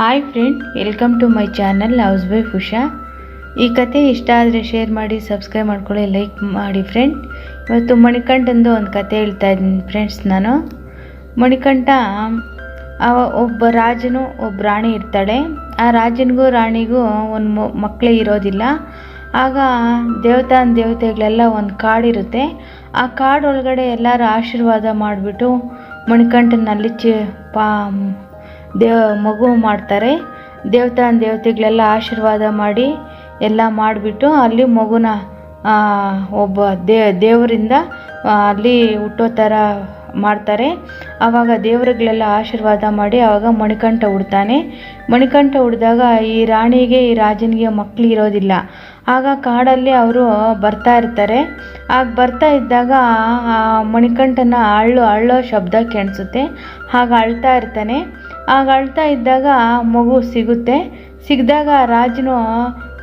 Hi friend welcome to my channel housewife Usha ಈ ಕತೆ ಇಷ್ಟ ಆದರೆ ಶೇರ್ ಮಾಡಿ ಸಬ್ಸ್ಕ್ರೈಬ್ ಮಾಡ್ಕೊಳ್ಳಿ ಲೈಕ್ ಮಾಡಿ ಫ್ರೆಂಡ್ ಇವತ್ತು ಮಣಿಕಂಠಂದು ಒಂದು ಕತೆ ಹೇಳ್ತಾ ಇದ್ದೀನಿ ಫ್ರೆಂಡ್ಸ್ ನಾನು. ಮಣಿಕಂಠ ಒಬ್ಬ ರಾಜನು, ಒಬ್ಬ ರಾಣಿ ಇರ್ತಾಳೆ. ಆ ರಾಜನಿಗೂ, ರಾಣಿಗೂ ಒಂದು ಮಕ್ಕಳೇ ಇರೋದಿಲ್ಲ. ಆಗ ದೇವತಾನ್ ದೇವತೆಗಳೆಲ್ಲ ಒಂದು ಕಾಡಿರುತ್ತೆ. ಆ ಕಾಡೊಳಗಡೆ ಎಲ್ಲರೂ ಆಶೀರ್ವಾದ ಮಾಡಿಬಿಟ್ಟು ಮಣಿಕಂಠನಲ್ಲಿ ಚಿ, ಪಾ ದೇವ ಮಗು ಮಾಡ್ತಾರೆ. ದೇವತಾನ್ ದೇವತೆಗಳೆಲ್ಲ ಆಶೀರ್ವಾದ ಮಾಡಿ ಎಲ್ಲ ಮಾಡಿಬಿಟ್ಟು ಅಲ್ಲಿ ಮಗುನ ಒಬ್ಬ ದೇ, ದೇವರಿಂದ ಅಲ್ಲಿ ಹುಟ್ಟೋ ಥರ ಮಾಡ್ತಾರೆ. ಆವಾಗ ದೇವರುಗಳೆಲ್ಲ ಆಶೀರ್ವಾದ ಮಾಡಿ ಆವಾಗ ಮಣಿಕಂಠ ಹುಡ್ತಾನೆ. ಮಣಿಕಂಠ ಹುಡ್ದಾಗ ಈ ರಾಣಿಗೆ, ಈ ರಾಜನಿಗೆ ಮಕ್ಕಳು ಇರೋದಿಲ್ಲ. ಆಗ ಕಾಡಲ್ಲಿ ಅವರು ಬರ್ತಾ ಇರ್ತಾರೆ. ಆಗ ಬರ್ತಾ ಇದ್ದಾಗ ಮಣಿಕಂಠನ ಅಳ್ಳು, ಅಳ್ಳೋ ಶಬ್ದ ಕೇಳಿಸುತ್ತೆ ಹಾಗೆ ಅಳ್ತಾ ಇರ್ತಾನೆ. ಆಗ ಅಳ್ತಾ ಇದ್ದಾಗ ಮಗು ಸಿಗುತ್ತೆ. ಸಿಕ್ಕಿದಾಗ ರಾಜನು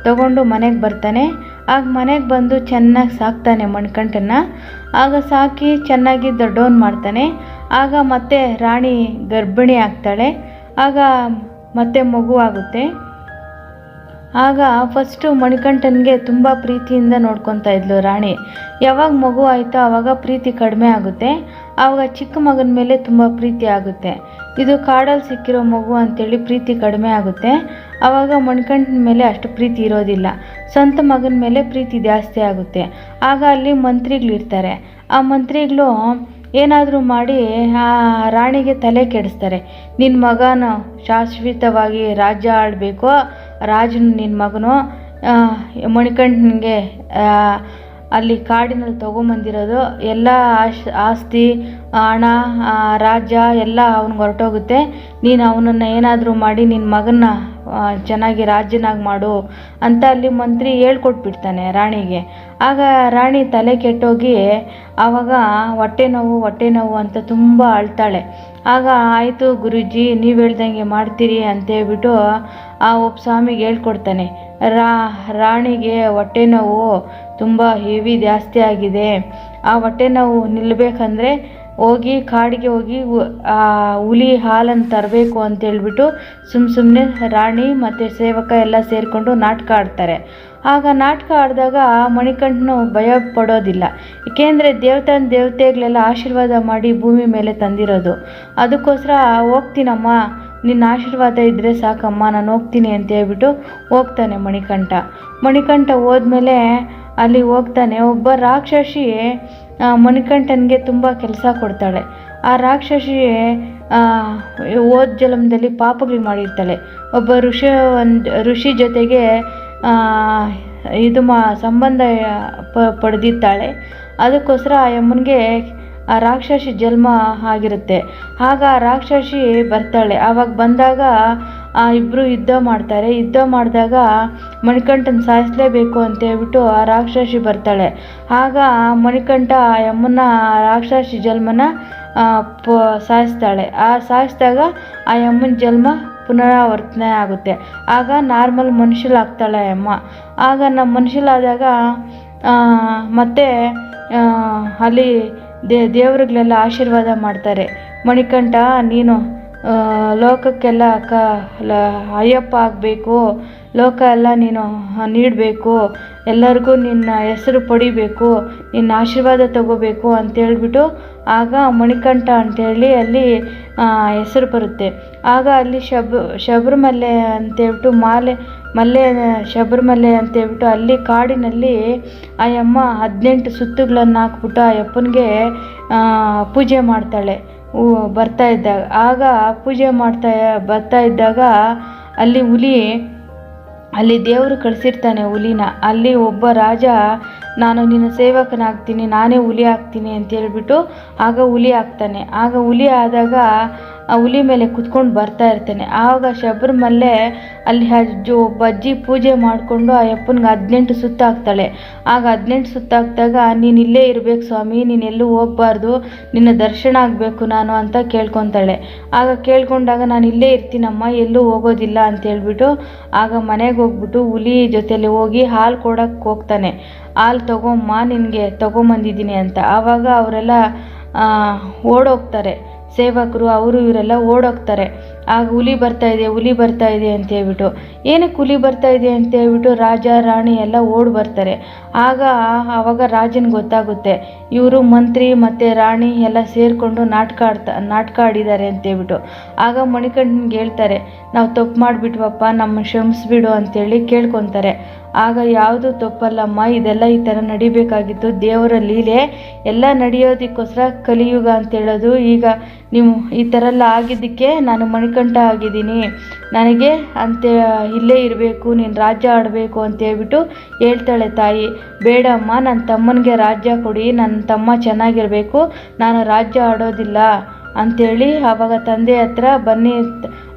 ತಗೊಂಡು ಮನೆಗೆ ಬರ್ತಾನೆ. ಆಗ ಮನೆಗೆ ಬಂದು ಚೆನ್ನಾಗಿ ಸಾಕ್ತಾನೆ ಮಣ್ಕಂಠನ್ನು. ಆಗ ಸಾಕಿ ಚೆನ್ನಾಗಿ ದೊಡ್ಡವನು ಮಾಡ್ತಾನೆ. ಆಗ ಮತ್ತೆ ರಾಣಿ ಗರ್ಭಿಣಿ ಆಗ್ತಾಳೆ. ಆಗ ಮತ್ತೆ ಮಗು ಆಗುತ್ತೆ. ಆಗ ಫಸ್ಟು ಮಣಿಕಂಠನಿಗೆ ತುಂಬ ಪ್ರೀತಿಯಿಂದ ನೋಡ್ಕೊತಾ ಇದ್ಲು ರಾಣಿ. ಯಾವಾಗ ಮಗು ಆಯಿತೋ ಆವಾಗ ಪ್ರೀತಿ ಕಡಿಮೆ ಆಗುತ್ತೆ. ಆವಾಗ ಚಿಕ್ಕ ಮಗನ ಮೇಲೆ ತುಂಬ ಪ್ರೀತಿ ಆಗುತ್ತೆ. ಇದು ಕಾಡಲ್ಲಿ ಸಿಕ್ಕಿರೋ ಮಗು ಅಂತೇಳಿ ಪ್ರೀತಿ ಕಡಿಮೆ ಆಗುತ್ತೆ. ಆವಾಗ ಮಣ್ಕಂಡಿನ ಮೇಲೆ ಅಷ್ಟು ಪ್ರೀತಿ ಇರೋದಿಲ್ಲ. ಸ್ವಂತ ಮಗನ ಮೇಲೆ ಪ್ರೀತಿ ಜಾಸ್ತಿ ಆಗುತ್ತೆ. ಆಗ ಅಲ್ಲಿ ಮಂತ್ರಿಗಳಿರ್ತಾರೆ ಆ ಮಂತ್ರಿಗಳು ಏನಾದರೂ ಮಾಡಿ ಆ ರಾಣಿಗೆ ತಲೆ ಕೆಡಿಸ್ತಾರೆ. ನಿನ್ನ ಮಗನ ಶಾಶ್ವತವಾಗಿ ರಾಜ್ಯ ಆಡಬೇಕು ರಾಜನು ನಿನ್ನ ಮಗನು. ಮಣಿಕಂಠನಿಗೆ ಅಲ್ಲಿ ಕಾಡಿನಲ್ಲಿ ತೊಗೊಂಬಂದಿರೋದು ಎಲ್ಲ ಆಶ್, ಆಸ್ತಿ, ಹಣ ರಾಜ್ಯ ಎಲ್ಲ ಅವ್ನಿಗೆ ಹೊರಟೋಗುತ್ತೆ. ನೀನು ಅವನನ್ನು ಏನಾದರೂ ಮಾಡಿ ನಿನ್ನ ಮಗನ್ನ ಚೆನ್ನಾಗಿ ರಾಜ್ಯನಾಗಿ ಮಾಡು ಅಂತ ಅಲ್ಲಿ ಮಂತ್ರಿ ಹೇಳ್ಕೊಟ್ಬಿಡ್ತಾನೆ ರಾಣಿಗೆ. ಆಗ ರಾಣಿ ತಲೆ ಕೆಟ್ಟೋಗಿ ಆವಾಗ ಹೊಟ್ಟೆ ನೋವು ಹೊಟ್ಟೆ ನೋವು ಅಂತ ತುಂಬ ಅಳ್ತಾಳೆ. ಆಗ ಆಯಿತು ಗುರುಜಿ, ನೀವು ಹೇಳ್ದಂಗೆ ಮಾಡ್ತೀರಿ ಅಂತೇಳ್ಬಿಟ್ಟು ಆ ಒಬ್ಬ ಸ್ವಾಮಿಗೆ ಹೇಳ್ಕೊಡ್ತಾನೆ. ರಾ, ರಾಣಿಗೆ ಹೊಟ್ಟೆ ನೋವು ತುಂಬ ಹೆವಿ ಜಾಸ್ತಿ ಆಗಿದೆ. ಆ ಹೊಟ್ಟೆ ನೋವು ನಿಲ್ಲಬೇಕಂದ್ರೆ ಹೋಗಿ ಕಾಡಿಗೆ ಹೋಗಿ ಹುಲಿ ಹಾಲನ್ನು ತರಬೇಕು ಅಂತ ಹೇಳ್ಬಿಟ್ಟು ಸುಮ್ಮ ಸುಮ್ಮನೆ ರಾಣಿ ಮತ್ತು ಸೇವಕ ಎಲ್ಲ ಸೇರಿಕೊಂಡು ನಾಟಕ ಆಡ್ತಾರೆ. ಆಗ ನಾಟಕ ಆಡಿದಾಗ ಮಣಿಕಂಠನು ಭಯ ಪಡೋದಿಲ್ಲ. ಏಕೆಂದರೆ ದೇವತನ ದೇವತೆಗಳೆಲ್ಲ ಆಶೀರ್ವಾದ ಮಾಡಿ ಭೂಮಿ ಮೇಲೆ ತಂದಿರೋದು. ಅದಕ್ಕೋಸ್ಕರ ಹೋಗ್ತೀನಮ್ಮ, ನಿನ್ನ ಆಶೀರ್ವಾದ ಇದ್ದರೆ ಸಾಕಮ್ಮ, ನಾನು ಹೋಗ್ತೀನಿ ಅಂತ ಹೇಳ್ಬಿಟ್ಟು ಹೋಗ್ತಾನೆ ಮಣಿಕಂಠ. ಮಣಿಕಂಠ ಹೋದ್ಮೇಲೆ ಅಲ್ಲಿ ಹೋಗ್ತಾನೆ. ಒಬ್ಬ ರಾಕ್ಷಸಿ ಮಣಿಕಂಠನಿಗೆ ತುಂಬ ಕೆಲಸ ಕೊಡ್ತಾಳೆ. ಆ ರಾಕ್ಷಸಿ ಓದ್ ಜಲಮದಲ್ಲಿ ಪಾಪಗಳು ಮಾಡಿರ್ತಾಳೆ. ಒಬ್ಬ ಋಷಿ, ಒಂದು ಋಷಿ ಜೊತೆಗೆ ಇದು ಮಾ, ಸಂಬಂಧ ಪಡೆದಿದ್ದಾಳೆ. ಅದಕ್ಕೋಸ್ಕರ ಆ ಯಮ್ಮನಿಗೆ ಆ ರಾಕ್ಷಸಿ ಜನ್ಮ ಆಗಿರುತ್ತೆ. ಆಗ ಆ ರಾಕ್ಷಸಿ ಬರ್ತಾಳೆ. ಆವಾಗ ಬಂದಾಗ ಆ ಇಬ್ಬರು ಯುದ್ಧ ಮಾಡ್ತಾರೆ. ಯುದ್ಧ ಮಾಡಿದಾಗ ಮಣಿಕಂಠನ ಸಾಯಿಸಲೇಬೇಕು ಅಂತ ಹೇಳ್ಬಿಟ್ಟು ಆ ರಾಕ್ಷಸಿ ಬರ್ತಾಳೆ. ಆಗ ಮಣಿಕಂಠ ಆ ಯಮ್ಮನ ರಾಕ್ಷಸಿ ಜನ್ಮನ ಪ, ಸಾಯಿಸ್ತಾಳೆ. ಆ, ಸಾಯಿಸಿದಾಗ ಆ ಅಮ್ಮನ ಜನ್ಮ ಪುನರಾವರ್ತನೆ ಆಗುತ್ತೆ. ಆಗ ನಾರ್ಮಲ್ ಮನುಷ್ಯಲಾಗ್ತಾಳೆ ಆ ಯಮ್ಮ ಆಗ ನಮ್ಮ ಮನುಷ್ಯಲಾದಾಗ ಮತ್ತೆ ಅಲ್ಲಿ ದೇ, ದೇವರುಗಳೆಲ್ಲ ಆಶೀರ್ವಾದ ಮಾಡ್ತಾರೆ. ಮಣಿಕಂಠ, ನೀನು ಲೋಕಕ್ಕೆಲ್ಲ ಕ, ಲ, ಅಯ್ಯಪ್ಪ ಆಗಬೇಕು. ಲೋಕ ಎಲ್ಲ ನೀನು ನೀಡಬೇಕು. ಎಲ್ಲರಿಗೂ ನಿನ್ನ ಹೆಸರು ಪಡಿಬೇಕು. ನಿನ್ನ ಆಶೀರ್ವಾದ ತಗೋಬೇಕು ಅಂತೇಳ್ಬಿಟ್ಟು ಆಗ ಮಣಿಕಂಠ ಅಂತೇಳಿ ಅಲ್ಲಿ ಹೆಸರು ಬರುತ್ತೆ. ಆಗ ಅಲ್ಲಿ ಶಬ, ಶಬರಿಮಲೆ ಅಂತೇಳ್ಬಿಟ್ಟು ಮಾಲೆ, ಮಲ್ಲೆ, ಶಬರಿಮಲೆ ಅಂತೇಳ್ಬಿಟ್ಟು ಅಲ್ಲಿ ಕಾಡಿನಲ್ಲಿ ಆ ಅಮ್ಮ ಹದಿನೆಂಟು ಸುತ್ತುಗಳನ್ನು ಹಾಕ್ಬಿಟ್ಟು ಆ ಯಪ್ಪನಿಗೆ ಪೂಜೆ ಮಾಡ್ತಾಳೆ. ಬರ್ತಾ ಇದ್ದಾಗ, ಆಗ ಪೂಜೆ ಮಾಡ್ತಾ, ಬರ್ತಾ ಇದ್ದಾಗ ಅಲ್ಲಿ ಹುಲಿ, ಅಲ್ಲಿ ದೇವರು ಕಳಿಸಿರ್ತಾನೆ ಹುಲಿನ. ಅಲ್ಲಿ ಒಬ್ಬ ರಾಜ ನಾನು ನಿನ್ನ ಸೇವಕನಾಗ್ತೀನಿ, ನಾನೇ ಹುಲಿ ಆಗ್ತೀನಿ ಅಂತ ಹೇಳ್ಬಿಟ್ಟು ಆಗ ಹುಲಿ ಆಗ್ತಾನೆ. ಆಗ ಹುಲಿ ಆದಾಗ ಆ ಹುಲಿ ಮೇಲೆ ಕುತ್ಕೊಂಡು ಬರ್ತಾ ಇರ್ತಾನೆ. ಆವಾಗ ಶಬರಿಮಲೆ ಅಲ್ಲಿ ಅಜ್ಜು, ಒಬ್ಬ ಅಜ್ಜಿ ಪೂಜೆ ಮಾಡಿಕೊಂಡು ಆ ಯಪ್ಪನಿಗೆ ಹದಿನೆಂಟು ಸುತ್ತ ಹಾಕ್ತಾಳೆ. ಆಗ ಹದಿನೆಂಟು ಸುತ್ತಾಕ್ದಾಗ ನೀನು ಇಲ್ಲೇ ಇರಬೇಕು ಸ್ವಾಮಿ, ನೀನು ಎಲ್ಲೂ ಹೋಗ್ಬಾರ್ದು, ನಿನ್ನ ದರ್ಶನ ಆಗಬೇಕು ನಾನು ಅಂತ ಕೇಳ್ಕೊತಾಳೆ. ಆಗ ಕೇಳ್ಕೊಂಡಾಗ, ನಾನು ಇಲ್ಲೇ ಇರ್ತೀನಮ್ಮ, ಎಲ್ಲೂ ಹೋಗೋದಿಲ್ಲ ಅಂತ ಹೇಳ್ಬಿಟ್ಟು ಆಗ ಮನೆಗೆ ಹೋಗ್ಬಿಟ್ಟು ಹುಲಿ ಜೊತೆಯಲ್ಲಿ ಹೋಗಿ ಹಾಲು ಕೊಡೋಕ್ಕೆ ಹೋಗ್ತಾನೆ. ಹಾಲು ತಗೊಂಬ ನಿನಗೆ ತಗೊಂಬಂದಿದ್ದೀನಿ ಅಂತ. ಆವಾಗ ಅವರೆಲ್ಲ ಓಡೋಗ್ತಾರೆ. ಸೇವಕರು ಅವರು ಇವರೆಲ್ಲ ಓಡೋಗ್ತಾರೆ. ಆಗ ಹುಲಿ ಬರ್ತಾ ಇದೆ, ಹುಲಿ ಬರ್ತಾ ಇದೆ ಅಂತ ಹೇಳ್ಬಿಟ್ಟು. ಏನಕ್ಕೆ ಹುಲಿ ಬರ್ತಾ ಇದೆ ಅಂತ ಹೇಳ್ಬಿಟ್ಟು ರಾಜ, ರಾಣಿ ಎಲ್ಲ ಓಡಿ ಬರ್ತಾರೆ. ಆಗ ಆವಾಗ ರಾಜನ್ ಗೊತ್ತಾಗುತ್ತೆ, ಇವರು ಮಂತ್ರಿ ಮತ್ತು ರಾಣಿ ಎಲ್ಲ ಸೇರಿಕೊಂಡು ನಾಟಕ ಆಡ್ತಾ, ನಾಟಕ ಆಡಿದ್ದಾರೆ ಅಂತ ಹೇಳ್ಬಿಟ್ಟು. ಆಗ ಮಣಿಕಂಠನ್ಗೆ ಹೇಳ್ತಾರೆ, ನಾವು ತಪ್ಪು ಮಾಡಿಬಿಟ್ವಪ್ಪ ನಮ್ಮ ಕ್ಷಮಿಸ್ಬಿಡು ಅಂತೇಳಿ ಕೇಳ್ಕೊತಾರೆ. ಆಗ ಯಾವುದು ತಪ್ಪಲ್ಲಮ್ಮ ಇದೆಲ್ಲ ಈ ಥರ ನಡಿಬೇಕಾಗಿತ್ತು. ದೇವರ ಲೀಲೆ ಎಲ್ಲ ನಡೆಯೋದಕ್ಕೋಸ್ಕರ ಕಲಿಯುಗ ಅಂತ ಹೇಳೋದು. ಈಗ ನೀವು ಈ ಥರ ಎಲ್ಲ ಆಗಿದ್ದಕ್ಕೆ ನಾನು ಮಣಿಕಂಠ ಆಗಿದ್ದೀನಿ. ನನಗೆ ಅಂತ, ಇಲ್ಲೇ ಇರಬೇಕು, ನೀನು ರಾಜ್ಯ ಆಡಬೇಕು ಅಂತ ಹೇಳ್ಬಿಟ್ಟು ಹೇಳ್ತಾಳೆ ತಾಯಿ. ಬೇಡಮ್ಮ ನನ್ನ ತಮ್ಮನಿಗೆ ರಾಜ್ಯ ಕೊಡಿ ನನ್ನ ತಮ್ಮ ಚೆನ್ನಾಗಿರಬೇಕು, ನಾನು ರಾಜ್ಯ ಆಡೋದಿಲ್ಲ ಅಂಥೇಳಿ ಆವಾಗ ತಂದೆ ಹತ್ರ ಬನ್ನಿ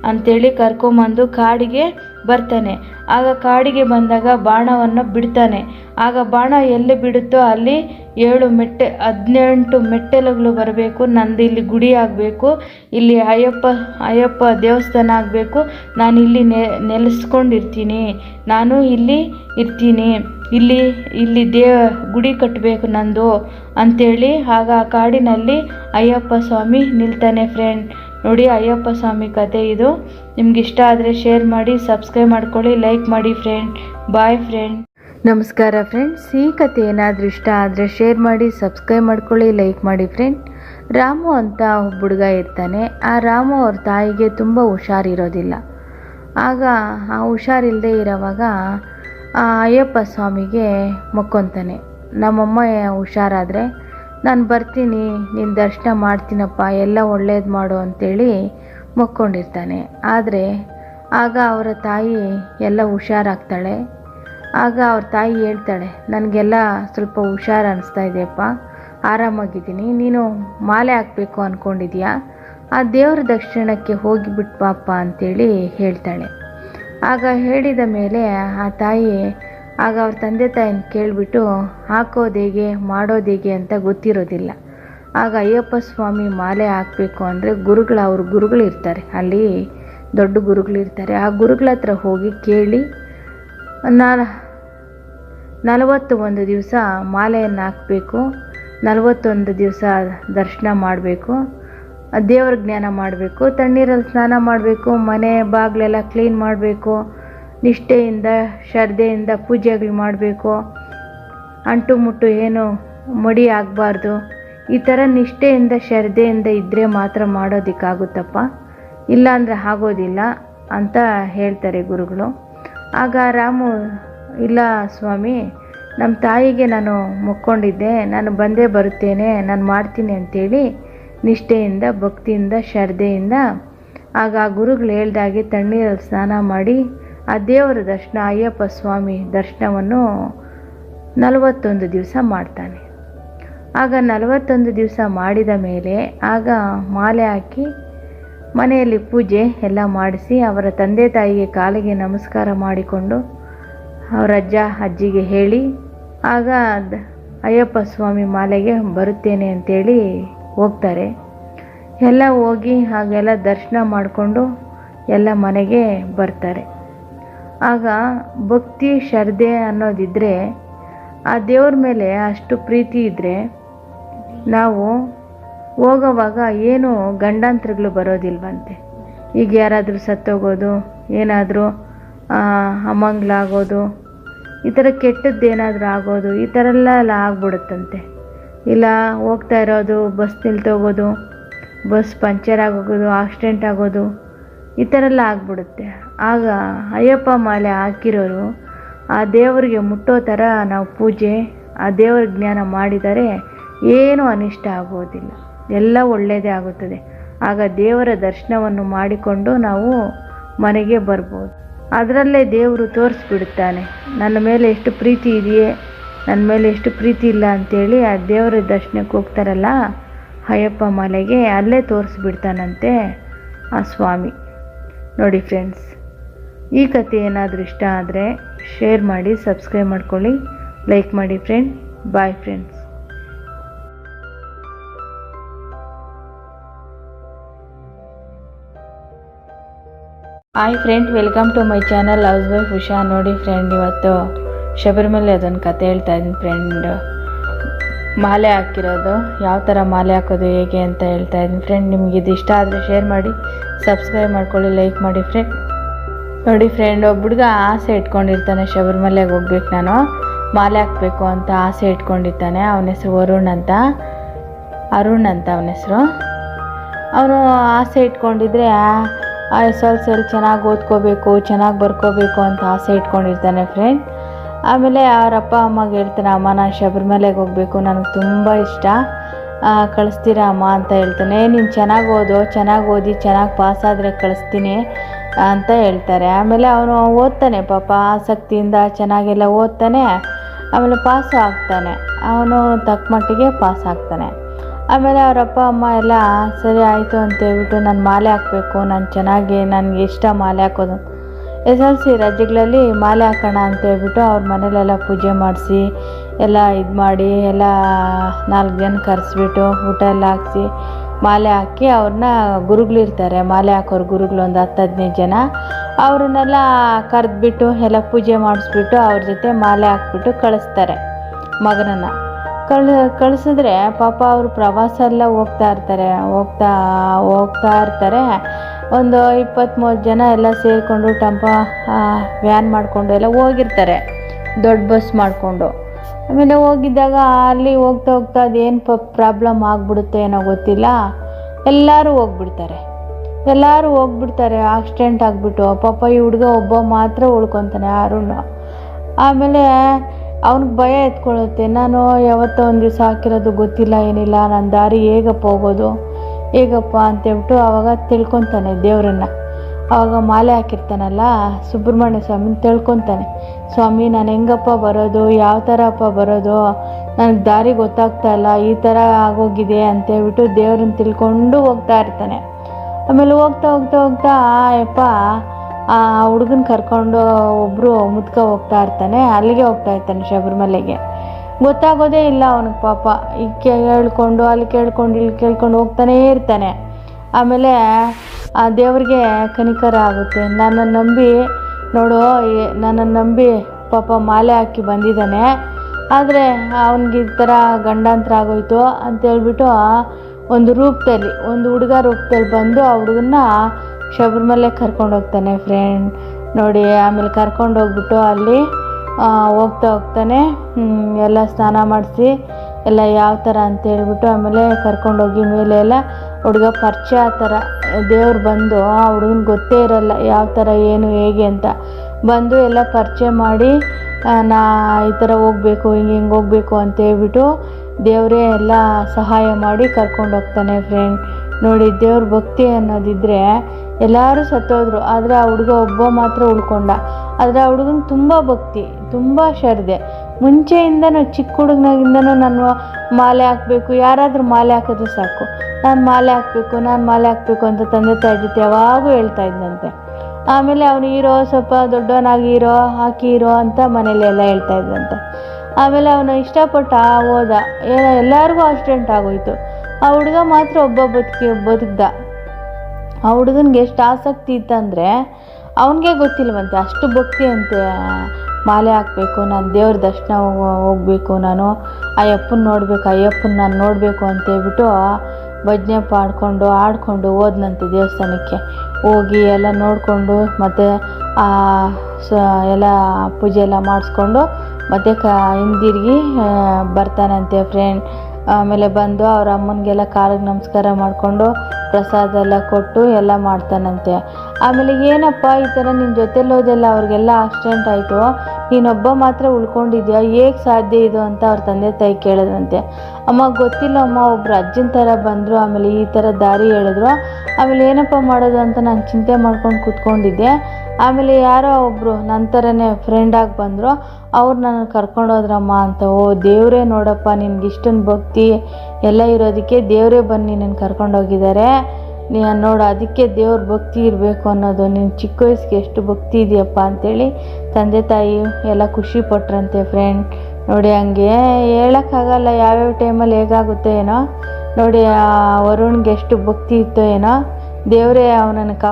ಅಂಥೇಳಿ ಕರ್ಕೊಂಬಂದು ಕಾಡಿಗೆ ಬರ್ತಾನೆ. ಆಗ ಕಾಡಿಗೆ ಬಂದಾಗ ಬಾಣವನ್ನು ಬಿಡ್ತಾನೆ. ಆಗ ಬಾಣ ಎಲ್ಲಿ ಬಿಡುತ್ತೋ ಅಲ್ಲಿ ಏಳು ಮೆಟ್ಟೆ, ಹದಿನೆಂಟು ಮೆಟ್ಟಲುಗಳು ಬರಬೇಕು. ನಂದು ಇಲ್ಲಿ ಗುಡಿ ಆಗಬೇಕು. ಇಲ್ಲಿ ಅಯ್ಯಪ್ಪ ಅಯ್ಯಪ್ಪ ದೇವಸ್ಥಾನ ಆಗಬೇಕು. ನಾನು ಇಲ್ಲಿ ನೆ, ನೆಲೆಸ್ಕೊಂಡಿರ್ತೀನಿ. ನಾನು ಇಲ್ಲಿ ಇರ್ತೀನಿ. ಇಲ್ಲಿ ಇಲ್ಲಿ ದೇವ ಗುಡಿ ಕಟ್ಟಬೇಕು ನಂದು ಅಂಥೇಳಿ ಆಗ ಆ ಕಾಡಿನಲ್ಲಿ ಅಯ್ಯಪ್ಪ ಸ್ವಾಮಿ ನಿಲ್ತಾನೆ ಫ್ರೆಂಡ್ ನೋಡಿ ಅಯ್ಯಪ್ಪ ಸ್ವಾಮಿ ಕತೆ ಇದು. ನಿಮ್ಗೆ ಇಷ್ಟ ಆದರೆ ಶೇರ್ ಮಾಡಿ ಸಬ್ಸ್ಕ್ರೈಬ್ ಮಾಡ್ಕೊಳ್ಳಿ ಲೈಕ್ ಮಾಡಿ ಫ್ರೆಂಡ್ ಬಾಯ್ ಫ್ರೆಂಡ್ ನಮಸ್ಕಾರ ಫ್ರೆಂಡ್ಸ್ ಈ ಕತೆ ಏನಾದರೂ ಇಷ್ಟ ಆದರೆ ಶೇರ್ ಮಾಡಿ ಸಬ್ಸ್ಕ್ರೈಬ್ ಮಾಡ್ಕೊಳ್ಳಿ ಲೈಕ್ ಮಾಡಿ ಫ್ರೆಂಡ್ ರಾಮು ಅಂತ ಒಬ್ಬ ಹುಡುಗ ಇರ್ತಾನೆ. ಆ ರಾಮು ಅವ್ರ ತಾಯಿಗೆ ತುಂಬ ಹುಷಾರಿರೋದಿಲ್ಲ. ಆಗ ಆ ಹುಷಾರಿಲ್ಲದೆ ಇರೋವಾಗ ಆ ಅಯ್ಯಪ್ಪ ಸ್ವಾಮಿಗೆ ಮಕ್ಕೊತಾನೆ. ನಮ್ಮಮ್ಮ ಹುಷಾರಾದರೆ ನಾನು ಬರ್ತೀನಿ ನಿನ್ನ ದರ್ಶನ ಮಾಡ್ತೀನಪ್ಪ, ಎಲ್ಲ ಒಳ್ಳೇದು ಮಾಡು ಅಂತೇಳಿ ಮೊಕ್ಕೊಂಡಿರ್ತಾನೆ. ಆದರೆ, ಆಗ ಅವರ ತಾಯಿ ಎಲ್ಲ ಹುಷಾರಾಗ್ತಾಳೆ. ಆಗ ಅವ್ರ ತಾಯಿ ಹೇಳ್ತಾಳೆ, ನನಗೆಲ್ಲ ಸ್ವಲ್ಪ ಹುಷಾರು ಅನಿಸ್ತಾ ಇದೆಯಪ್ಪ, ಆರಾಮಾಗಿದ್ದೀನಿ, ನೀನು ಮಾಲೆ ಹಾಕಬೇಕು ಅಂದ್ಕೊಂಡಿದ್ಯಾ ಆ ದೇವ್ರ ದಕ್ಷಿಣಕ್ಕೆ ಹೋಗಿಬಿಟ್ಟು ಪಾಪ ಅಂತೇಳಿ ಹೇಳ್ತಾಳೆ. ಆಗ ಹೇಳಿದ ಮೇಲೆ ಆ ತಾಯಿ ಆಗ ಅವ್ರ ತಂದೆ ತಾಯಿನ ಕೇಳಿಬಿಟ್ಟು, ಹಾಕೋದು ಹೇಗೆ? ಮಾಡೋದು ಹೇಗೆ ಅಂತ ಗೊತ್ತಿರೋದಿಲ್ಲ. ಆಗ ಅಯ್ಯಪ್ಪ ಸ್ವಾಮಿ ಮಾಲೆ ಹಾಕಬೇಕು ಅಂದರೆ ಗುರುಗಳು, ಅವ್ರ ಗುರುಗಳಿರ್ತಾರೆ ಅಲ್ಲಿ ದೊಡ್ಡ ಗುರುಗಳಿರ್ತಾರೆ ಆ ಗುರುಗಳ ಹತ್ರ ಹೋಗಿ ಕೇಳಿ ನಾನು ನಲವತ್ತು ಒಂದು ದಿವಸ ಮಾಲೆಯನ್ನು ಹಾಕಬೇಕು, ನಲವತ್ತೊಂದು ದಿವಸ ದರ್ಶನ ಮಾಡಬೇಕು, ದೇವ್ರ ಜ್ಞಾನ ಮಾಡಬೇಕು, ತಣ್ಣೀರಲ್ಲಿ ಸ್ನಾನ ಮಾಡಬೇಕು, ಮನೆ ಬಾಗಿಲೆಲ್ಲ ಕ್ಲೀನ್ ಮಾಡಬೇಕು ನಿಷ್ಠೆಯಿಂದ, ಶ್ರದ್ಧೆಯಿಂದ ಪೂಜೆಗಳು ಮಾಡಬೇಕು. ಅಂಟು ಮುಟ್ಟು ಏನು ಮಡಿ ಆಗಬಾರ್ದು. ಈ ಥರ ನಿಷ್ಠೆಯಿಂದ, ಶ್ರದ್ಧೆಯಿಂದ ಇದ್ದರೆ ಮಾತ್ರ ಮಾಡೋದಕ್ಕಾಗುತ್ತಪ್ಪ. ಇಲ್ಲಾಂದರೆ ಆಗೋದಿಲ್ಲ ಅಂತ ಹೇಳ್ತಾರೆ ಗುರುಗಳು. ಆಗ ರಾಮು, ಇಲ್ಲ ಸ್ವಾಮಿ ನಮ್ಮ ತಾಯಿಗೆ ನಾನು ಮುಕ್ಕೊಂಡಿದ್ದೆ, ನಾನು ಬಂದೇ ಬರುತ್ತೇನೆ, ನಾನು ಮಾಡ್ತೀನಿ ಅಂತೇಳಿ ನಿಷ್ಠೆಯಿಂದ, ಭಕ್ತಿಯಿಂದ, ಶ್ರದ್ಧೆಯಿಂದ ಆಗ ಆ ಗುರುಗಳು ಹೇಳ್ದಾಗೆ ತಣ್ಣೀರಲ್ಲಿ ಸ್ನಾನ ಮಾಡಿ ಆ ದೇವರ ದರ್ಶನ, ಅಯ್ಯಪ್ಪ ಸ್ವಾಮಿ ದರ್ಶನವನ್ನು ನಲವತ್ತೊಂದು ದಿವಸ ಮಾಡ್ತಾನೆ. ಆಗ ನಲವತ್ತೊಂದು ದಿವಸ ಮಾಡಿದ ಮೇಲೆ ಆಗ ಮಾಲೆ ಹಾಕಿ ಮನೆಯಲ್ಲಿ ಪೂಜೆ ಎಲ್ಲ ಮಾಡಿಸಿ ಅವರ ತಂದೆ ತಾಯಿಗೆ ಕಾಲಿಗೆ ನಮಸ್ಕಾರ ಮಾಡಿಕೊಂಡು ಅವರ ಅಜ್ಜ, ಅಜ್ಜಿಗೆ ಹೇಳಿ, ಆಗ ಅಯ್ಯಪ್ಪ ಸ್ವಾಮಿ ಮಾಲೆಗೆ ಬರುತ್ತೇನೆ ಅಂತೇಳಿ ಹೋಗ್ತಾರೆ. ಎಲ್ಲ ಹೋಗಿ ಹಾಗೆಲ್ಲ ದರ್ಶನ ಮಾಡಿಕೊಂಡು ಎಲ್ಲ ಮನೆಗೆ ಬರ್ತಾರೆ. ಆಗ ಭಕ್ತಿ, ಶ್ರದ್ಧೆ ಅನ್ನೋದಿದ್ದರೆ ಆ ದೇವ್ರ ಮೇಲೆ ಅಷ್ಟು ಪ್ರೀತಿ ಇದ್ದರೆ ನಾವು ಹೋಗೋವಾಗ ಏನು ಗಂಡಾಂತರಗಳು ಬರೋದಿಲ್ವಂತೆ. ಈಗ ಯಾರಾದರೂ ಸತ್ತೋಗೋದು, ಏನಾದರೂ ಅಮಂಗ್ಲ ಆಗೋದು, ಈ ಥರ ಕೆಟ್ಟದ್ದು ಏನಾದರೂ ಆಗೋದು, ಈ ಥರ ಎಲ್ಲ ಎಲ್ಲ ಆಗ್ಬಿಡುತ್ತಂತೆ. ಇಲ್ಲ, ಹೋಗ್ತಾ ಇರೋದು, ಬಸ್ ನಿಲ್ತೋಗೋದು, ಬಸ್ ಪಂಚರ್ ಆಗೋಗೋದು ಆಕ್ಸಿಡೆಂಟ್ ಆಗೋದು, ಈ ಥರ ಎಲ್ಲ ಆಗ್ಬಿಡುತ್ತೆ. ಆಗ ಅಯ್ಯಪ್ಪ ಮಾಲೆ ಹಾಕಿರೋರು, ಆ ದೇವರಿಗೆ ಮುಟ್ಟೋ ಥರ ನಾವು ಪೂಜೆ, ಆ ದೇವರ ಜ್ಞಾನ ಮಾಡಿದರೆ ಏನೂ ಅನಿಷ್ಟ ಆಗೋದಿಲ್ಲ. ಎಲ್ಲ ಒಳ್ಳೆಯದೇ ಆಗುತ್ತದೆ. ಆಗ ದೇವರ ದರ್ಶನವನ್ನು ಮಾಡಿಕೊಂಡು ನಾವು ಮನೆಗೆ ಬರ್ಬೋದು. ಅದರಲ್ಲೇ ದೇವರು ತೋರಿಸ್ಬಿಡುತ್ತಾನೆ, ನನ್ನ ಮೇಲೆ ಎಷ್ಟು ಪ್ರೀತಿ ಇದೆಯೇ, ನನ್ನ ಮೇಲೆ ಎಷ್ಟು ಪ್ರೀತಿ ಇಲ್ಲ ಅಂತೇಳಿ ಆ ದೇವರ ದರ್ಶನಕ್ಕೆ ಹೋಗ್ತಾರಲ್ಲ, ಅಯ್ಯಪ್ಪ ಮಲೆಗೆ ಅಲ್ಲೇ ತೋರಿಸ್ಬಿಡ್ತಾನಂತೆ ಆ ಸ್ವಾಮಿ. ನೋಡಿ ಫ್ರೆಂಡ್ಸ್ ಈ ಕತೆ ಏನಾದರೂ ಇಷ್ಟ ಆದರೆ ಶೇರ್ ಮಾಡಿ ಸಬ್ಸ್ಕ್ರೈಬ್ ಮಾಡ್ಕೊಳ್ಳಿ. ಲೈಕ್ ಮಾಡಿ friend bye friends hi friend welcome to my channel housewife Usha ನೋಡಿ ಫ್ರೆಂಡ್ ಇವತ್ತು ಶಬರಿಮಲೆ ಅದೊಂದು ಕತೆ ಹೇಳ್ತಾ ಇದ್ದೀನಿ ಫ್ರೆಂಡ್ ಮಾಲೆ ಹಾಕಿರೋದು. ಯಾವ ಥರ ಮಾಲೆ ಹಾಕೋದು, ಹೇಗೆ ಅಂತ ಹೇಳ್ತಾ ಇದ್ದೀನಿ ಫ್ರೆಂಡ್ ನಿಮಗೆ ಇದು ಇಷ್ಟ ಆದರೆ ಶೇರ್ ಮಾಡಿ ಸಬ್ಸ್ಕ್ರೈಬ್ ಮಾಡ್ಕೊಳ್ಳಿ ಲೈಕ್ ಮಾಡಿ ಫ್ರೆಂಡ್ ನೋಡಿ ಫ್ರೆಂಡ್ ಒಬ್ಬ ಹುಡುಗ ಆಸೆ ಇಟ್ಕೊಂಡಿರ್ತಾನೆ ಶಬರಿಮಲೆಗೆ ಹೋಗ್ಬೇಕು ನಾನು, ಮಾಲೆ ಹಾಕಬೇಕು ಅಂತ ಆಸೆ ಇಟ್ಕೊಂಡಿರ್ತಾನೆ, ಅವನ ಹೆಸರು ವರುಣ್ ಅಂತ. ಅರುಣ್ ಅಂತ ಅವನ ಹೆಸರು. ಅವನು ಆಸೆ ಇಟ್ಕೊಂಡಿದ್ರೆ ಎಸ್ ಎಲ್ ಚೆನ್ನಾಗಿ ಓದ್ಕೋಬೇಕು, ಚೆನ್ನಾಗಿ ಬರ್ಕೋಬೇಕು ಅಂತ ಆಸೆ ಇಟ್ಕೊಂಡಿರ್ತಾನೆ ಫ್ರೆಂಡ್ ಆಮೇಲೆ ಅವ್ರ ಅಪ್ಪ ಅಮ್ಮಗೆ ಹೇಳ್ತಾನೆ, ಅಮ್ಮ, ನಾನು ಶಬರಿಮಲೆಗೆ ಹೋಗಬೇಕು, ನನಗೆ ತುಂಬ ಇಷ್ಟ. ಕಳಿಸ್ತೀರಾ ಅಮ್ಮ? ಅಂತ ಹೇಳ್ತಾನೆ. ನೀನು ಚೆನ್ನಾಗಿ ಓದು, ಚೆನ್ನಾಗಿ ಓದಿ, ಚೆನ್ನಾಗಿ ಪಾಸಾದರೆ ಕಳಿಸ್ತೀನಿ. ಅಂತ ಹೇಳ್ತಾರೆ. ಆಮೇಲೆ ಅವನು ಓದ್ತಾನೆ, ಪಾಪ ಆಸಕ್ತಿಯಿಂದ ಚೆನ್ನಾಗೆಲ್ಲ ಓದ್ತಾನೆ, ಆಮೇಲೆ ಪಾಸು ಆಗ್ತಾನೆ. ಅವನು ತಕ್ಕ ಮಟ್ಟಿಗೆ ಪಾಸ್ ಆಗ್ತಾನೆ. ಆಮೇಲೆ ಅವ್ರ ಅಪ್ಪ ಅಮ್ಮ ಎಲ್ಲ ಸರಿ ಆಯಿತು ಅಂತ ಹೇಳ್ಬಿಟ್ಟು ನಾನು ಮಾಲೆ ಹಾಕಬೇಕು, ನಾನು ಚೆನ್ನಾಗಿ, ನನಗೆ ಇಷ್ಟ ಮಾಲೆ ಹಾಕೋದು. ಎಸ್ ಎಲ್ ಸಿ ರಜೆಗಳಲ್ಲಿ ಮಾಲೆ ಹಾಕೋಣ ಅಂತ ಹೇಳ್ಬಿಟ್ಟು ಅವ್ರ ಮನೇಲೆಲ್ಲ ಪೂಜೆ ಮಾಡಿಸಿ, ಎಲ್ಲ ಇದು ಮಾಡಿ ಎಲ್ಲ ನಾಲ್ಕು ಜನ ಕರೆಸ್ಬಿಟ್ಟು ಊಟ ಎಲ್ಲ ಹಾಕ್ಸಿ ಮಾಲೆ ಹಾಕಿ ಅವ್ರನ್ನ ಗುರುಗಳಿರ್ತಾರೆ ಮಾಲೆ ಹಾಕೋರು ಗುರುಗಳು ಒಂದು ಹತ್ತು ಹದಿನೈದು ಜನ. ಅವ್ರನ್ನೆಲ್ಲ ಕರೆದ್ಬಿಟ್ಟು ಎಲ್ಲ ಪೂಜೆ ಮಾಡಿಸ್ಬಿಟ್ಟು ಅವ್ರ ಜೊತೆ ಮಾಲೆ ಹಾಕ್ಬಿಟ್ಟು ಕಳಿಸ್ತಾರೆ ಮಗನನ್ನು. ಕಳ್ ಕಳಿಸಿದ್ರೆ ಪಾಪ ಅವರು ಪ್ರವಾಸ ಎಲ್ಲ ಹೋಗ್ತಾ ಇರ್ತಾರೆ. ಹೋಗ್ತಾ ಹೋಗ್ತಾ ಇರ್ತಾರೆ. ಒಂದು ಇಪ್ಪತ್ತ್ಮೂರು ಜನ ಎಲ್ಲ ಸೇರಿಕೊಂಡು ಟಂಪ ವ್ಯಾನ್ ಮಾಡಿಕೊಂಡು ಎಲ್ಲ ಹೋಗಿರ್ತಾರೆ. ದೊಡ್ಡ ಬಸ್ ಮಾಡಿಕೊಂಡು. ಆಮೇಲೆ ಹೋಗಿದ್ದಾಗ ಅಲ್ಲಿ ಹೋಗ್ತಾ ಹೋಗ್ತಾ ಅದೇನು ಪ ಪ್ರಾಬ್ಲಮ್ ಆಗಿಬಿಡುತ್ತೆ ಏನೋ ಗೊತ್ತಿಲ್ಲ. ಎಲ್ಲರೂ ಹೋಗ್ಬಿಡ್ತಾರೆ. ಎಲ್ಲರೂ ಹೋಗ್ಬಿಡ್ತಾರೆ ಆಕ್ಸಿಡೆಂಟ್ ಆಗಿಬಿಟ್ಟು. ಪಾಪ ಈ ಹುಡುಗ ಒಬ್ಬ ಮಾತ್ರ ಉಳ್ಕೊತಾನೆ ಯಾರೂ ಆಮೇಲೆ ಅವ್ನಿಗೆ ಭಯ ಎತ್ಕೊಳ್ಳುತ್ತೆ ನಾನು ಯಾವತ್ತೋ ಒಂದು ದಿವಸ ಹಾಕಿರೋದು ಗೊತ್ತಿಲ್ಲ, ಏನಿಲ್ಲ. ನನ್ನ ದಾರಿ ಹೇಗಪ್ಪ ಹೋಗೋದು? ಹೇಗಪ್ಪ? ಅಂತೇಳ್ಬಿಟ್ಟು ಆವಾಗ ತಿಳ್ಕೊತಾನೆ ದೇವರನ್ನ. ಆವಾಗ ಮಾಲೆ ಹಾಕಿರ್ತಾನಲ್ಲ, ಸುಬ್ರಹ್ಮಣ್ಯ ಸ್ವಾಮಿನ ತಿಳ್ಕೊತಾನೆ. ಸ್ವಾಮಿ, ನಾನು ಹೆಂಗಪ್ಪ ಬರೋದು, ಯಾವ ಥರಪ್ಪ ಬರೋದು? ನನಗೆ ದಾರಿ ಗೊತ್ತಾಗ್ತಾ ಇಲ್ಲ, ಈ ಥರ ಆಗೋಗಿದೆ ಅಂತೇಳ್ಬಿಟ್ಟು ದೇವ್ರನ್ನ ತಿಳ್ಕೊಂಡು ಹೋಗ್ತಾ ಇರ್ತಾನೆ. ಆಮೇಲೆ ಹೋಗ್ತಾ ಹೋಗ್ತಾ ಹೋಗ್ತಾ ಯಪ್ಪ, ಆ ಹುಡುಗನ ಕರ್ಕೊಂಡು ಒಬ್ಬರು ಮುದ್ಕ ಹೋಗ್ತಾ ಇರ್ತಾನೆ, ಅಲ್ಲಿಗೆ ಹೋಗ್ತಾ ಇರ್ತಾನೆ ಶಬರಿಮಲೆಗೆ. ಗೊತ್ತಾಗೋದೇ ಇಲ್ಲ ಅವನಿಗೆ ಪಾಪ. ಈಗ ಕೇಳ್ಕೊಂಡು, ಅಲ್ಲಿ ಕೇಳ್ಕೊಂಡು, ಇಲ್ಲಿ ಕೇಳ್ಕೊಂಡು ಹೋಗ್ತಾನೇ ಇರ್ತಾನೆ. ಆಮೇಲೆ ಆ ದೇವ್ರಿಗೆ ಕನಿಕರ ಆಗುತ್ತೆ. ನನ್ನನ್ನು ನಂಬಿ ನೋಡು ನನ್ನನ್ನು ನಂಬಿ ಪಾಪ ಮಾಲೆ ಹಾಕಿ ಬಂದಿದ್ದಾನೆ. ಆದರೆ ಅವನಿಗೆ ಈ ಥರ ಗಂಡಾಂತರ ಆಗೋಯ್ತು ಅಂತೇಳ್ಬಿಟ್ಟು ಒಂದು ರೂಪದಲ್ಲಿ, ಒಂದು ಹುಡುಗ ರೂಪದಲ್ಲಿ ಬಂದು ಆ ಹುಡುಗನ್ನ ಶಬರಿಮಲೆ ಕರ್ಕೊಂಡು ಹೋಗ್ತಾನೆ ಫ್ರೆಂಡ್ ನೋಡಿ, ಆಮೇಲೆ ಕರ್ಕೊಂಡು ಹೋಗ್ಬಿಟ್ಟು ಅಲ್ಲಿ ಹೋಗ್ತಾ ಹೋಗ್ತಾನೆ. ಎಲ್ಲ ಸ್ನಾನ ಮಾಡಿಸಿ, ಎಲ್ಲ ಯಾವ ಥರ ಅಂತ ಹೇಳ್ಬಿಟ್ಟು ಆಮೇಲೆ ಕರ್ಕೊಂಡೋಗಿ ಮೇಲೆ ಎಲ್ಲ ಹುಡುಗ ಪರಿಚಯ ಆ ಥರ ದೇವ್ರು ಬಂದು, ಆ, ಹುಡುಗನ ಗೊತ್ತೇ ಇರಲ್ಲ, ಯಾವ ಥರ ಏನು, ಹೇಗೆ ಅಂತ. ಬಂದು ಎಲ್ಲ ಪರಿಚಯ ಮಾಡಿ ನಾ ಈ ಥರ ಹೋಗ್ಬೇಕು, ಹಿಂಗೆ ಹಿಂಗೆ ಹೋಗ್ಬೇಕು ಅಂತ ಹೇಳ್ಬಿಟ್ಟು ದೇವರೇ ಎಲ್ಲ ಸಹಾಯ ಮಾಡಿ ಕರ್ಕೊಂಡು ಹೋಗ್ತಾನೆ ಫ್ರೆಂಡ್ ನೋಡಿ, ದೇವ್ರ ಭಕ್ತಿ ಅನ್ನೋದಿದ್ರೆ ಎಲ್ಲರೂ ಸತ್ತೋದ್ರು, ಆದರೆ ಆ ಹುಡುಗ ಒಬ್ಬ ಮಾತ್ರ ಉಳ್ಕೊಂಡ. ಆದರೆ ಆ ಹುಡುಗನ ತುಂಬ ಭಕ್ತಿ, ತುಂಬ ಶ್ರದ್ಧೆ. ಮುಂಚೆಯಿಂದನೂ, ಚಿಕ್ಕ ಹುಡುಗನಾಗಿಂದನೂ ನಾನು ಮಾಲೆ ಹಾಕಬೇಕು, ಯಾರಾದರೂ ಮಾಲೆ ಹಾಕಿದ್ರೆ ಸಾಕು. ನಾನು ಮಾಲೆ ಹಾಕಬೇಕು, ನಾನು ಮಾಲೆ ಹಾಕಬೇಕು ಅಂತ ತಂದೆ ತಾಯಿ ಜೊತೆ ಯಾವಾಗೂ ಹೇಳ್ತಾ ಇದ್ದಂತೆ ಆಮೇಲೆ ಅವನು ಹೀರೋ, ಸ್ವಲ್ಪ ದೊಡ್ಡವನಾಗಿರೋ ಹೀರೋ ಹಾಕಿ ಹೀರೋ ಅಂತ ಮನೇಲಿ ಎಲ್ಲ ಹೇಳ್ತಾ ಇದ್ದಂತೆ ಆಮೇಲೆ ಅವನು ಇಷ್ಟಪಟ್ಟ ಹೋದ ಏನೋ ಎಲ್ಲರಿಗೂ ಆಕ್ಸಿಡೆಂಟ್ ಆಗೋಯ್ತು. ಆ ಹುಡುಗ ಮಾತ್ರ ಒಬ್ಬ ಬದುಕಿ ಬದುಕ್ದ. ಆ ಹುಡುಗನಿಗೆ ಎಷ್ಟು ಆಸಕ್ತಿ ಇತ್ತಂದರೆ ಅವನಿಗೆ ಗೊತ್ತಿಲ್ವಂತೆ, ಅಷ್ಟು ಭಕ್ತಿ ಅಂತೆ, ಮಾಲೆ ಹಾಕಬೇಕು, ನಾನು ದೇವ್ರ ದರ್ಶನ ಹೋಗಬೇಕು ನಾನು, ಅಯ್ಯಪ್ಪನ ನೋಡಬೇಕು, ಅಯ್ಯಪ್ಪನ ನಾನು ನೋಡಬೇಕು ಅಂತ ಹೇಳ್ಬಿಟ್ಟು ಭಜನೆ ಪಾಡ್ಕೊಂಡು ಆಡಿಕೊಂಡು ಹೋದ್ನಂತೆ ದೇವಸ್ಥಾನಕ್ಕೆ. ಹೋಗಿ ಎಲ್ಲ ನೋಡಿಕೊಂಡು, ಮತ್ತು ಸ, ಎಲ್ಲ ಪೂಜೆ ಎಲ್ಲ ಮಾಡಿಸ್ಕೊಂಡು, ಮತ್ತು ಕ, ಹಿಂದಿರುಗಿ ಬರ್ತಾನಂತೆ ಫ್ರೆಂಡ್ ಆಮೇಲೆ ಬಂದು ಅವ್ರ ಅಮ್ಮನಿಗೆಲ್ಲ ಕಾಲಿಗೆ ನಮಸ್ಕಾರ ಮಾಡಿಕೊಂಡು, ಪ್ರಸಾದ ಎಲ್ಲ ಕೊಟ್ಟು ಎಲ್ಲ ಮಾಡ್ತಾನಂತೆ. ಆಮೇಲೆ ಏನಪ್ಪ ಈ ಥರ ನಿನ್ನ ಜೊತೆಲಿ ಹೋದೆಲ್ಲ ಅವ್ರಿಗೆಲ್ಲ ಆಕ್ಸಿಡೆಂಟ್ ಆಯಿತು. ನೀನೊಬ್ಬ ಮಾತ್ರ ಉಳ್ಕೊಂಡಿದ್ಯಾ? ಹೇಗೆ ಸಾಧ್ಯ ಇದು ಅಂತ ಅವ್ರ ತಂದೆ ತಾಯಿ ಕೇಳಿದ್ರಂತೆ. ಅಮ್ಮ, ಗೊತ್ತಿಲ್ಲ ಅಮ್ಮ, ಒಬ್ರು ಅಜ್ಜನ ಥರ ಬಂದರು, ಆಮೇಲೆ ಈ ಥರ ದಾರಿ ಹೇಳಿದ್ರು. ಆಮೇಲೆ ಏನಪ್ಪ ಮಾಡೋದು ಅಂತ ನಾನು ಚಿಂತೆ ಮಾಡ್ಕೊಂಡು ಕೂತ್ಕೊಂಡಿದ್ದೆ. ಆಮೇಲೆ ಯಾರೋ ಒಬ್ಬರು ನನ್ನ ಥರನೇ ಫ್ರೆಂಡಾಗಿ ಬಂದರು. ಅವ್ರು ನನ್ನ ಕರ್ಕೊಂಡೋದ್ರಮ್ಮ ಅಂತ, ಓ ದೇವರೇ ನೋಡಪ್ಪ ನಿನ್ಗೆ ಇಷ್ಟೊಂದು ಭಕ್ತಿ ಎಲ್ಲ ಇರೋದಕ್ಕೆ ದೇವರೇ ಬನ್ನಿ ನಿನ್ನನ್ನು ಕರ್ಕೊಂಡೋಗಿದ್ದಾರೆ ನೀ ನೋಡು, ಅದಕ್ಕೆ ದೇವ್ರ ಭಕ್ತಿ ಇರಬೇಕು ಅನ್ನೋದು. ನಿನ್ನ ಚಿಕ್ಕ ವಯಸ್ಸಿಗೆ ಎಷ್ಟು ಭಕ್ತಿ ಇದೆಯಪ್ಪ ಅಂತೇಳಿ ತಂದೆ ತಾಯಿ ಎಲ್ಲ ಖುಷಿ ಪಟ್ರಂತೆ ಫ್ರೆಂಡ್ ನೋಡಿ, ಹಂಗೆ ಹೇಳೋಕ್ಕಾಗಲ್ಲ ಯಾವ್ಯಾವ ಟೈಮಲ್ಲಿ ಹೇಗಾಗುತ್ತೆ ಏನೋ. ನೋಡಿ ವರುಣ್ಗೆ ಎಷ್ಟು ಭಕ್ತಿ ಇತ್ತೋ ಏನೋ. ದೇವರೇ ಅವನನ್ನು ಕಾ